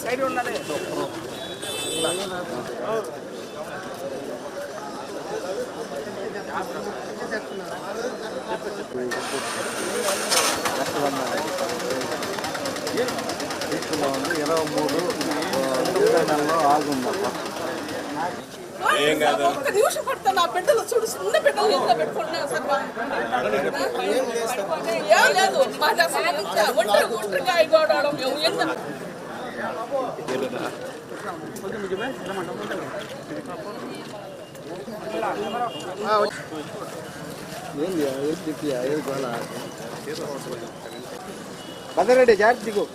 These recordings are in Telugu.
సైడ్ ఉన్నది ఇరవై మూడు తొమ్మిది నెలలో ఆగుందమ్మా ఏం కాదు. ఒక్క నిమిషం పడతా నా బిడ్డలు చూడు చిన్న బిడ్డలు ఇంట్లో పెట్టుకుంటున్నా సార్ ఏం లేదు మాది అసలు ఎంత ఒంటరి ఒంటరిగా అయిపోవడం మేము ఎంత ఏంది ఏది దిప్పియా ఏది గోళ భద్రెడ్డి జాగ్రత్త దిగు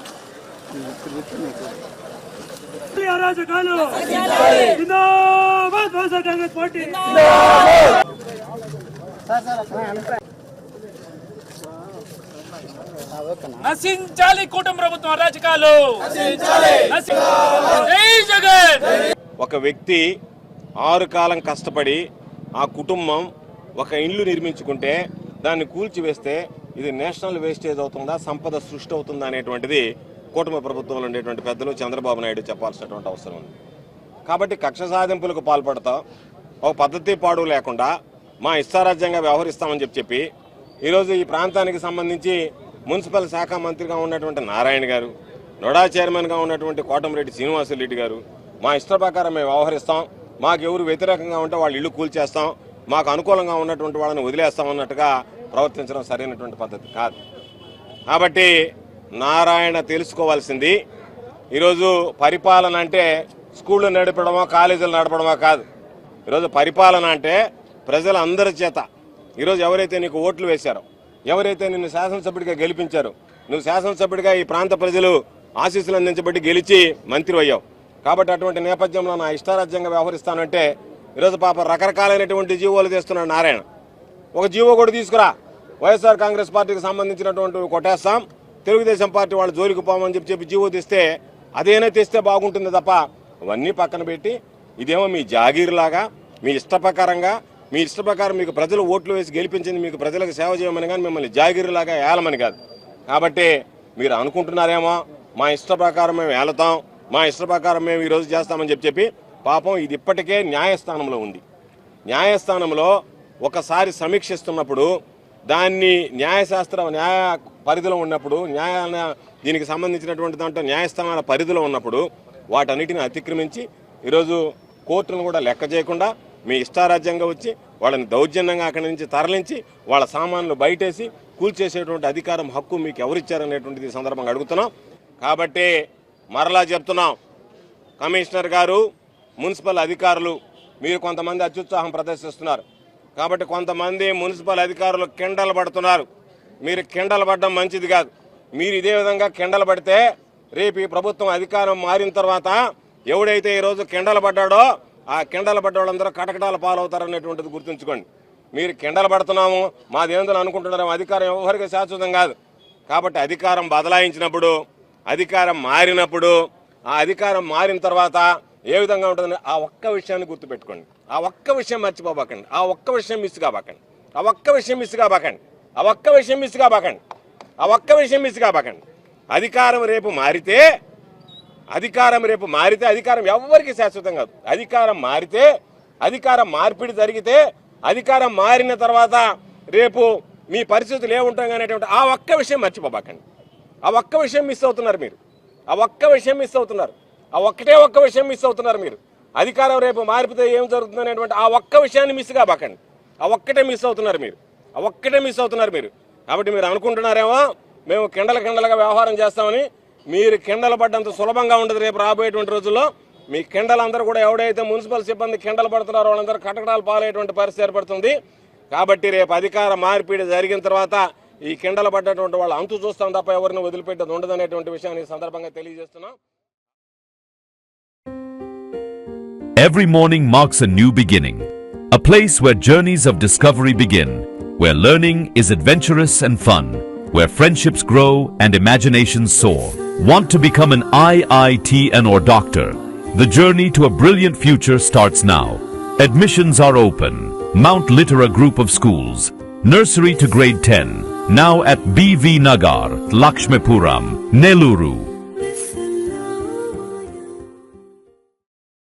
అరాజకాలు వైఎస్ఆర్ కాంగ్రెస్ పార్టీ నశించాలి. కూటమి ప్రభుత్వం అరాజకాలు ఒక వ్యక్తి ఆరు కాలం కష్టపడి ఆ కుటుంబం ఒక ఇల్లు నిర్మించుకుంటే దాన్ని కూల్చివేస్తే ఇది నేషనల్ వేస్టేజ్ అవుతుందా సంపద సృష్టి అవుతుందా అనేటువంటిది కూటమి ప్రభుత్వంలో ఉండేటువంటి పెద్దలు చంద్రబాబు నాయుడు చెప్పాల్సినటువంటి అవసరం ఉంది. కాబట్టి కక్ష సాధింపులకు పాల్పడతాం. ఒక పద్ధతి పాడు లేకుండా మా ఇష్టారాజ్యంగా వ్యవహరిస్తామని చెప్పి చెప్పి ఈరోజు ఈ ప్రాంతానికి సంబంధించి మున్సిపల్ శాఖ మంత్రిగా ఉన్నటువంటి నారాయణ గారు నొడా చైర్మన్గా ఉన్నటువంటి కోటమిరెడ్డి శ్రీనివాసరెడ్డి గారు మా ఇష్ట ప్రకారం మేము వ్యవహరిస్తాం. మాకు ఎవరు వ్యతిరేకంగా ఉంటే వాళ్ళు ఇల్లు కూల్చేస్తాం మాకు అనుకూలంగా ఉన్నటువంటి వాళ్ళని వదిలేస్తాం అన్నట్టుగా ప్రవర్తించడం సరైనటువంటి పద్ధతి కాదు. కాబట్టి నారాయణ తెలుసుకోవాల్సింది. ఈరోజు పరిపాలన అంటే స్కూళ్ళు నడపడమా కాలేజీలు నడపడమో కాదు. ఈరోజు పరిపాలన అంటే ప్రజలందరి చేత. ఈరోజు ఎవరైతే నీకు ఓట్లు వేశారో ఎవరైతే నిన్ను శాసనసభ్యుడిగా గెలిపించారో నువ్వు శాసనసభ్యుడిగా ఈ ప్రాంత ప్రజలు ఆశీస్సులు అందించబట్టి గెలిచి మంత్రి అయ్యావు. కాబట్టి అటువంటి నేపథ్యంలో నా ఇష్టారాజ్యంగా వ్యవహరిస్తానంటే ఈరోజు పాప రకరకాలైనటువంటి జీవోలు తీస్తున్నాడు నారాయణ. ఒక జీవో కూడా తీసుకురా. వైఎస్ఆర్ కాంగ్రెస్ పార్టీకి సంబంధించినటువంటి కొట్టేస్తాం. తెలుగుదేశం పార్టీ వాళ్ళు జోలికి పోమని చెప్పి చెప్పి జీవో తెస్తే అదేనా తెస్తే బాగుంటుంది తప్ప అవన్నీ పక్కన పెట్టి ఇదేమో మీ జాగీర్లాగా మీ ఇష్ట ప్రకారంగా మీ ఇష్ట ప్రకారం మీకు ప్రజలు ఓట్లు వేసి గెలిపించింది మీకు ప్రజలకు సేవ చేయమని కానీ మిమ్మల్ని జాగీర్లాగా ఏలమని కాదు. కాబట్టి మీరు అనుకుంటున్నారేమో మా ఇష్ట ప్రకారం మేము వెళతాం మా ఇష్ట ప్రకారం మేము ఈరోజు చేస్తామని చెప్పి చెప్పి పాపం ఇది ఇప్పటికే న్యాయస్థానంలో ఉంది. న్యాయస్థానంలో ఒకసారి సమీక్షిస్తున్నప్పుడు దాన్ని న్యాయశాస్త్ర న్యాయ పరిధిలో ఉన్నప్పుడు న్యాయ దీనికి సంబంధించినటువంటి దాంట్లో న్యాయస్థానాల పరిధిలో ఉన్నప్పుడు వాటన్నిటిని అతిక్రమించి ఈరోజు కోర్టును కూడా లెక్క చేయకుండా మీ ఇష్టారాజ్యంగా వచ్చి వాళ్ళని దౌర్జన్యంగా అక్కడి నుంచి తరలించి వాళ్ళ సామాన్లు బయటేసి కూల్చేసేటువంటి అధికారం హక్కు మీకు ఎవరిచ్చారనేటువంటిది సందర్భంగా అడుగుతున్నాం. కాబట్టి మరలా చెప్తున్నాం. కమిషనర్ గారు మున్సిపల్ అధికారులు మీరు కొంతమంది అత్యుత్సాహం ప్రదర్శిస్తున్నారు. కాబట్టి కొంతమంది మున్సిపల్ అధికారులు కిండలు పడుతున్నారు. మీరు కిండలు పడడం మంచిది కాదు. మీరు ఇదే విధంగా కిండలు పడితే రేపు ఈ ప్రభుత్వం అధికారం మారిన తర్వాత ఎవడైతే ఈరోజు కిండలు పడ్డాడో ఆ కిండలు పడ్డవాళ్ళందరూ కటకటాల పాలవుతారనేటువంటిది గుర్తుంచుకోండి. మీరు కిండలు పడుతున్నాము మాదేందులో అనుకుంటున్నాము అధికారం ఎవరికి శాశ్వతం కాదు. కాబట్టి అధికారం బదలాయించినప్పుడు అధికారం మారినప్పుడు ఆ అధికారం మారిన తర్వాత ఏ విధంగా ఉంటుందని ఆ ఒక్క విషయాన్ని గుర్తుపెట్టుకోండి. ఆ ఒక్క విషయం మర్చిపోబాకండి. ఆ ఒక్క విషయం మిస్ కాబాకండి. ఆ ఒక్క విషయం మిస్ కాబాకండి. ఆ ఒక్క విషయం మిస్ కాబాకండి. ఆ ఒక్క విషయం మిస్ కాబాకండి. అధికారం రేపు మారితే అధికారం రేపు మారితే అధికారం ఎవ్వరికి శాశ్వతం కాదు. అధికారం మారితే అధికారం మార్పిడి జరిగితే అధికారం మారిన తర్వాత రేపు మీ పరిస్థితులు ఏముంటాం అనేటువంటి ఆ ఒక్క విషయం మర్చిపోబాకండి. ఆ ఒక్క విషయం మిస్ అవుతున్నారు మీరు. ఆ ఒక్క విషయం మిస్ అవుతున్నారు. ఆ ఒక్కటే ఒక్క విషయం మిస్ అవుతున్నారు మీరు. అధికారం రేపు మారిపోతే ఏం జరుగుతుంది అనేటువంటి ఆ ఒక్క విషయాన్ని మిస్ కాబాకండి. ఆ ఒక్కటే మిస్ అవుతున్నారు మీరు. ఆ ఒక్కటే మిస్ అవుతున్నారు మీరు. కాబట్టి మీరు అనుకుంటున్నారేమో మేము కిండల కిండలుగా వ్యవహారం చేస్తామని మీరు కిండలు పడ్డంత సులభంగా ఉండదు రేపు రాబోయేటువంటి రోజుల్లో. మీ కిండలందరూ కూడా ఎవడైతే మున్సిపల్ సిబ్బంది కిండలు పడుతున్నారో వాళ్ళందరూ కటకటాలు పాలయ్యేటువంటి పరిస్థితి ఏర్పడుతుంది. కాబట్టి రేపు అధికార మార్పిడి జరిగిన తర్వాత ఈ కిండలు పడ్డటువంటి వాళ్ళు అంతు చూస్తాం తప్ప ఎవరిని వదిలిపెట్టదు ఉండదనేటువంటి విషయాన్ని సందర్భంగా తెలియజేస్తున్నాం. Every morning marks a new beginning, a place where journeys of discovery begin, where learning is adventurous and fun, where friendships grow and imaginations soar. Want to become an IITN or doctor? The journey to a brilliant future starts now. Admissions are open. Mount Litera Group of Schools, Nursery to grade 10. Now at BV Nagar, Lakshmipuram, Neluru.